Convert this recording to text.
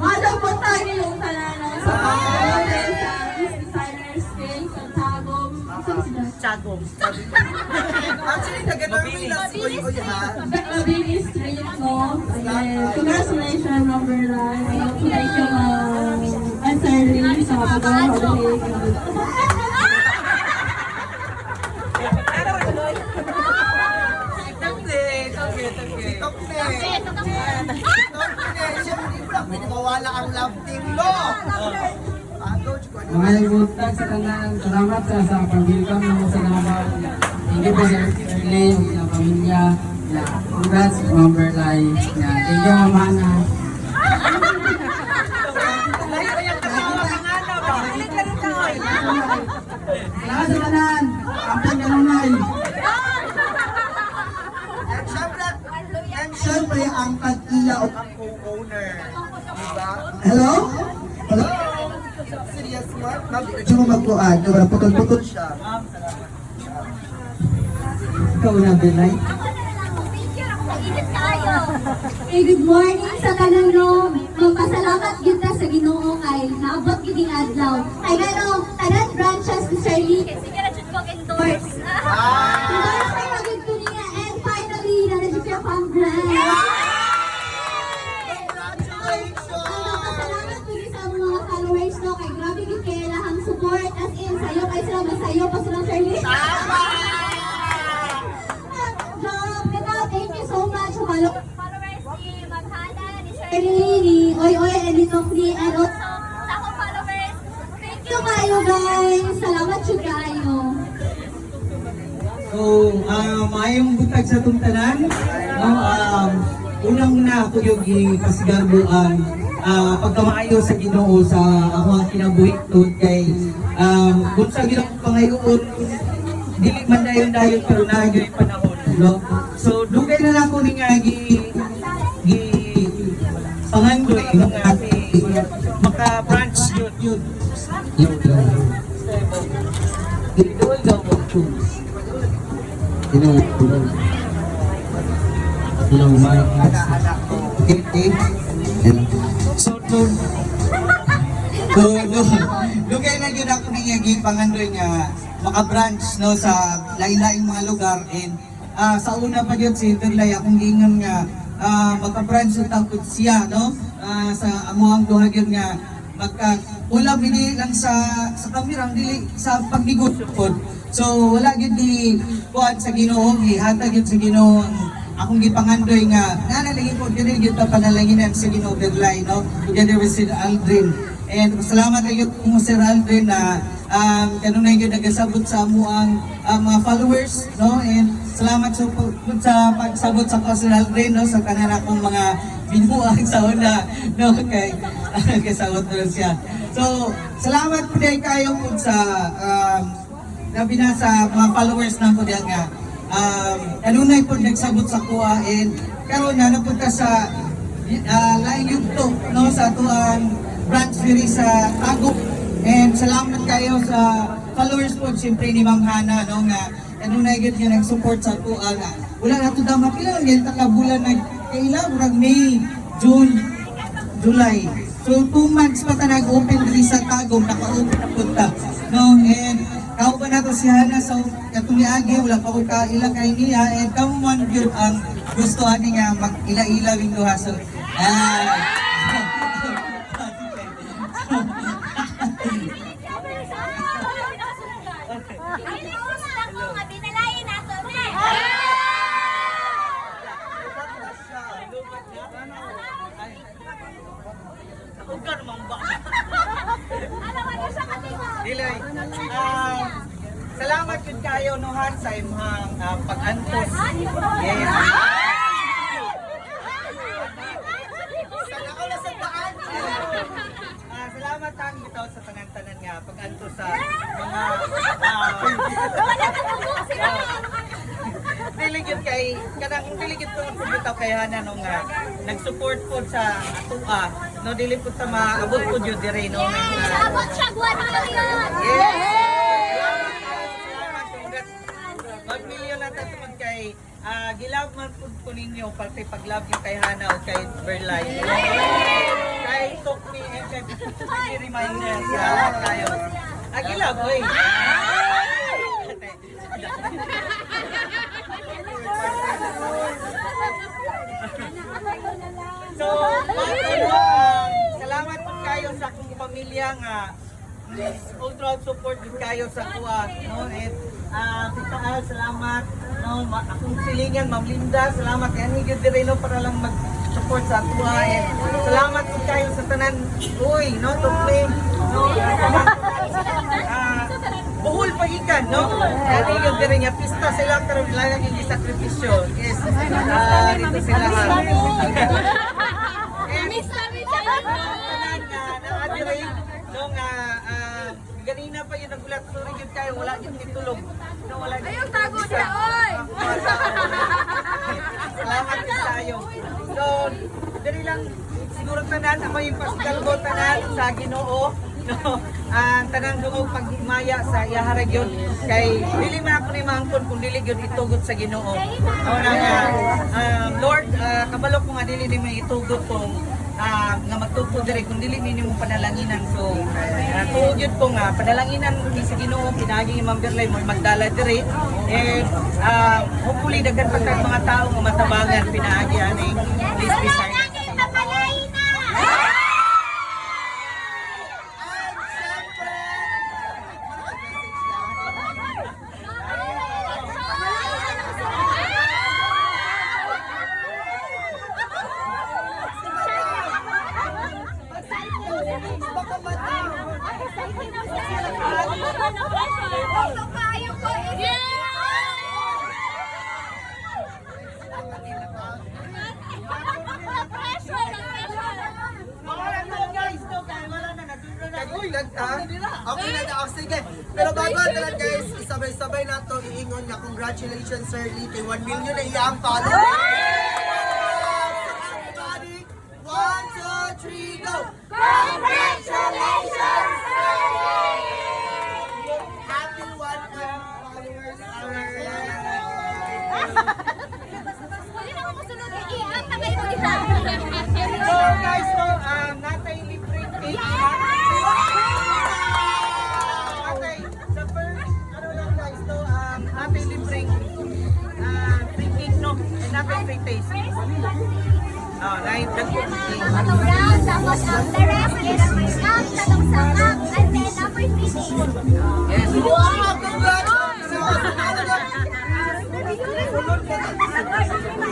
Ano po tayo yung tanano sa pagkakas sa Designer Skills. Saan sila? Chagong. Actually, nag-normal lang si Uy ha. Babies, street ko. Congratulations, number po like yung uh, answering sa pagkakas mawala ang love team mo. Mga nagbuntag sa tanan, salamat sa sa pag-welcome mo sa naman. Thank you po sa Shirley, sa pamilya. Yeah. Congrats, Ma'am Berlay. Thank you, ka, oy. Salamat sa tanan. Kampang kanunay. And syempre, and syempre, ang tag-iya o ang co-owner. Diba? Hello? Hello? Serious Mark? Ma'am, mo magpuan? Diba, putol-putol siya. Ikaw na, Berlay. Eh, good morning sa tanan no. Magpasalamat kita sa Ginoo kay naabot gid adlaw. Kay gano tanan branches ni Shirley. Sige na jud ko endorse. Endorse kay magid ko niya and finally na na siya pang brand. Job, kita, thank you so much Followers ni Maghana, ni Shirley. Ni Oy Oy, and ni Tokni, sa akong followers, thank you. Ito kayo guys! Salamat siya! So, uh, maayong butag sa itong tanan. No, um, Unang-una ako yung ipasigarbuan uh, pagkamaayo sa ginoo sa ako ang kinabuhi tod kay um, kung sa ginoo pangayoon dili man dayon dayon pero na yung panahon no? So dugay na lang ko ni nga gi gi pangandoy no? Nga maka branch yun yun. Yun dito daw mo Hello, hello. Hello, Mike. Niya pangandoy nga maka-branch no sa lain-laing mga lugar. And ah, sa una pa yun si Terlay akong gingon nga ah, maka-branch tapos siya no? Ah, sa amuang duha yun nga magka wala bini lang sa sa kamerang dili sa pagnegosyo pod so wala gyud di kuan sa Ginoo gihatag gyud sa Ginoo akong gipangandoy nga nanalangin ko dili gyud ta panalanginan sa Ginoo Berlay no? Together with Sir Aldrin. And salamat kayo mo Sir Aldrin na um, kanunay na gyud nagasabot sa amo ang ah, mga followers no? And salamat sa sa pagsabot sa ko Sir Aldrin no? Sa kanan akong mga binuang sa una no? Kay kasabot na siya. So salamat po kayo po sa um, na sa mga followers na po nga um, kanunay po nagsabot sa kuha and karon na napunta sa uh, laing yugto no sa atuang branch diri sa Tagum and salamat kayo sa followers po siyempre ni Ma'am Hana no nga kanunay gyud nga nag-support sa kuha nga wala na to daw mapila yan bulan nag kaila murag May June July. So two months pa ta nag-open diri sa Tagum naka-open na punta no and Kao ba nato si Hana sa katong agi wala pa ko kaila kay niya and kamo man gyud ang gusto ani nga mag-ila-ila wing duha. So ah Um, salamat yun kayo nuhan sa imong uh, pag-antos. Yes. Ah, salamat ang bitaw sa tanan-tanan nga pag-antos sa mga uh, diligid kay kanang diligid ko po bitaw kay Hana nung nga nag-support po sa atua no dili po ta maabot po jud dire no mga Abot siya, 1 million! Yes! Salamat, congrats. 1 million na tatungod kay ah gilab man ninyo pati pag-love niyo kay Hana o kay Berlay. Kay Tokmi and kay Tokmi reminder. Salamat kayo. Ah, gilab, oy. So, salamat po kayo sa akong pamilya nga ultra support din kayo sa kuha no? And ah Tita Al salamat no? Ma- akong silingan Ma'am Linda salamat. Yan higit dire no para lang mag support sa kuha. And salamat po kayo sa tanan. Uy no? Tukli no? Ah buhol pagikan no? Yan higit dire nga pista sila pero wala yung sakripisyo. Yes. Ah dito sila Miss nga naadiri no nga ah, ganina pa yun nagulat sorry yun kayo wala yun titulog. No wala yun Ayun, tago siya, oy! salamat din tayo. So dali lang siguro tanan ako yung paskal ko tanan sa Ginoo no? Ang tanan dungog paghimaya sa iyaharag yun. Kay dili man ako ni mangkon kung dili yun itugot sa Ginoo. O na nga um, Lord ah, kabalo ko nga dili ni may itugot kung ah, nga magtupo dire kung dili mo panalanginan so uh, tuod yun ko nga panalanginan ni sa Ginoo pinagi ni Ma'am Berlay mo magdala dire. And uh, hopefully daghan pa tayong mga tao nga matabangan pinaagi ani please be silent Wala na guys, no, kaya wala na, naduro na. Uy, nagta? Okay na na. Sige. Pero bago tanan guys, isabay-sabay na to iingon nga congratulations Sir Lee kay 1 million na iyang followers. Everybody, one, two, three, go! Happy every taste. Oh, right. Matulang, tapos ang the rest is scam, talong sakak, and then number three. Yes. Congratulations!